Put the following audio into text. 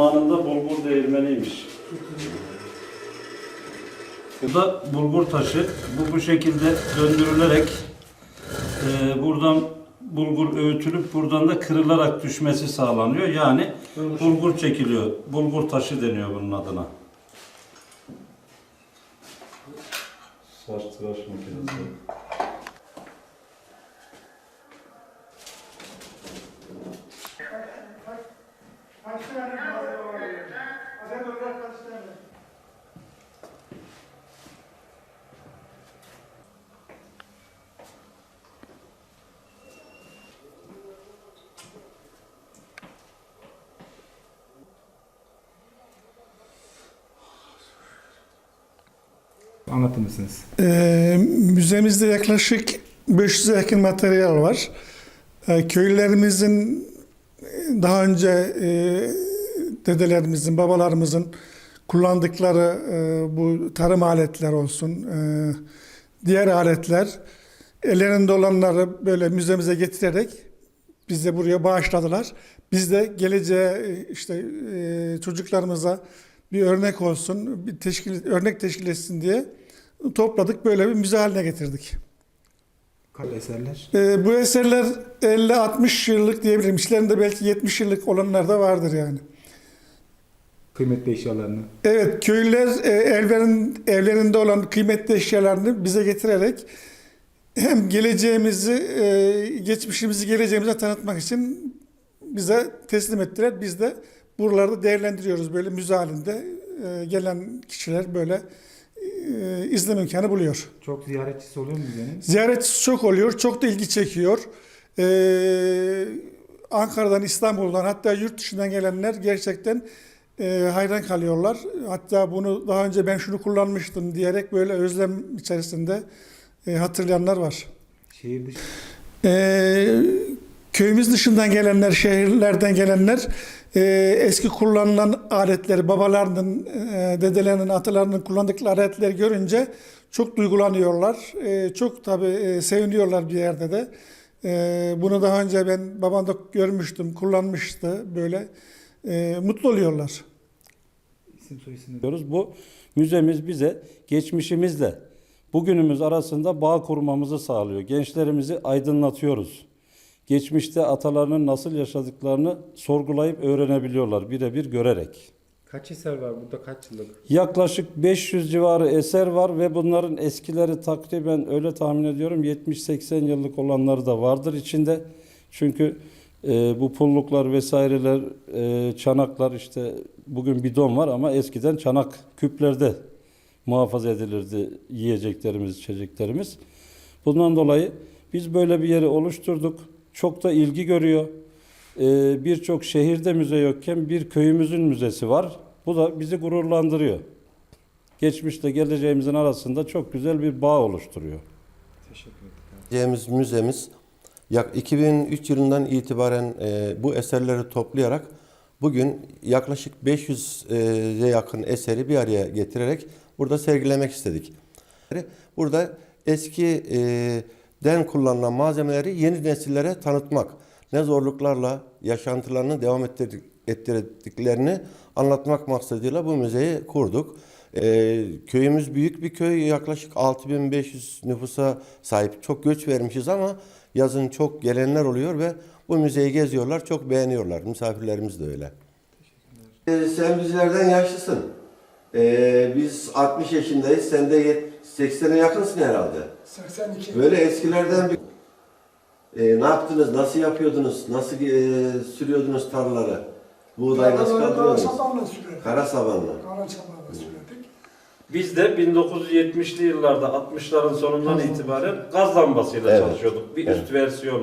zamanında bulgur değirmeniymiş. Bu da bulgur taşı. Bu bu şekilde döndürülerek e, buradan bulgur öğütülüp buradan da kırılarak düşmesi sağlanıyor. Yani bulgur çekiliyor. Bulgur taşı deniyor bunun adına. Saç tıraş makinesi. Adet olarak kaç tane? Anlatır mısınız? Ee, müzemizde yaklaşık 500'e yakın materyal var. Ee, köylülerimizin daha önce e, dedelerimizin, babalarımızın kullandıkları e, bu tarım aletler olsun, e, diğer aletler ellerinde olanları böyle müzemize getirerek bize buraya bağışladılar. Biz de geleceğe e, işte e, çocuklarımıza bir örnek olsun, bir teşkil, örnek teşkil etsin diye topladık böyle bir müze haline getirdik. Kaç eserler? Ee, bu eserler 50-60 yıllık diyebilirim. İçlerinde belki 70 yıllık olanlar da vardır yani. Kıymetli eşyalarını. Evet köylüler e, evlerin, evlerinde olan kıymetli eşyalarını bize getirerek hem geleceğimizi, e, geçmişimizi geleceğimize tanıtmak için bize teslim ettiler. Biz de buralarda değerlendiriyoruz böyle müze halinde. E, gelen kişiler böyle e, izleme imkanı buluyor. Çok ziyaretçisi oluyor mu müzenin? Ziyaretçisi çok oluyor, çok da ilgi çekiyor. Ee, Ankara'dan, İstanbul'dan hatta yurt dışından gelenler gerçekten e, hayran kalıyorlar. Hatta bunu daha önce ben şunu kullanmıştım diyerek böyle özlem içerisinde e, hatırlayanlar var. Şehir dışı. Ee, köyümüz dışından gelenler, şehirlerden gelenler e, eski kullanılan aletleri, babalarının, e, dedelerinin, atalarının kullandıkları aletleri görünce çok duygulanıyorlar. E, çok tabii e, seviniyorlar bir yerde de. E, bunu daha önce ben babamda görmüştüm, kullanmıştı böyle. E, mutlu oluyorlar. isim soy isim. diyoruz. Bu müzemiz bize geçmişimizle bugünümüz arasında bağ kurmamızı sağlıyor. Gençlerimizi aydınlatıyoruz. Geçmişte atalarının nasıl yaşadıklarını sorgulayıp öğrenebiliyorlar birebir görerek. Kaç eser var burada? Kaç yıllık? Yaklaşık 500 civarı eser var ve bunların eskileri takriben öyle tahmin ediyorum 70-80 yıllık olanları da vardır içinde. Çünkü e, bu pulluklar vesaireler, e, çanaklar işte bugün bidon var ama eskiden çanak küplerde muhafaza edilirdi yiyeceklerimiz, içeceklerimiz. Bundan dolayı biz böyle bir yeri oluşturduk. Çok da ilgi görüyor. Ee, Birçok şehirde müze yokken bir köyümüzün müzesi var. Bu da bizi gururlandırıyor. Geçmişte geleceğimizin arasında çok güzel bir bağ oluşturuyor. Teşekkür ederim. Müzemiz, müzemiz yak 2003 yılından itibaren e, bu eserleri toplayarak bugün yaklaşık 500'e yakın eseri bir araya getirerek burada sergilemek istedik. Burada eski e, den kullanılan malzemeleri yeni nesillere tanıtmak, ne zorluklarla yaşantılarını devam ettirdik, ettirdiklerini anlatmak maksadıyla bu müzeyi kurduk. Ee, köyümüz büyük bir köy. Yaklaşık 6500 nüfusa sahip. Çok göç vermişiz ama yazın çok gelenler oluyor ve bu müzeyi geziyorlar. Çok beğeniyorlar. Misafirlerimiz de öyle. Ee, sen bizlerden yaşlısın. Ee, biz 60 yaşındayız. Sen de 80'e yakınsın herhalde. 82. Böyle eskilerden bir... Ee, ne yaptınız? Nasıl yapıyordunuz? Nasıl e, sürüyordunuz tarlaları? Buğday nasıl kaldırıyordunuz? Sabanla sürerdik. Kara sabanla. Kara çabanla sürerdik. Biz de 1970'li yıllarda 60'ların sonundan itibaren gaz lambasıyla Evet. çalışıyorduk. Bir Evet. üst versiyon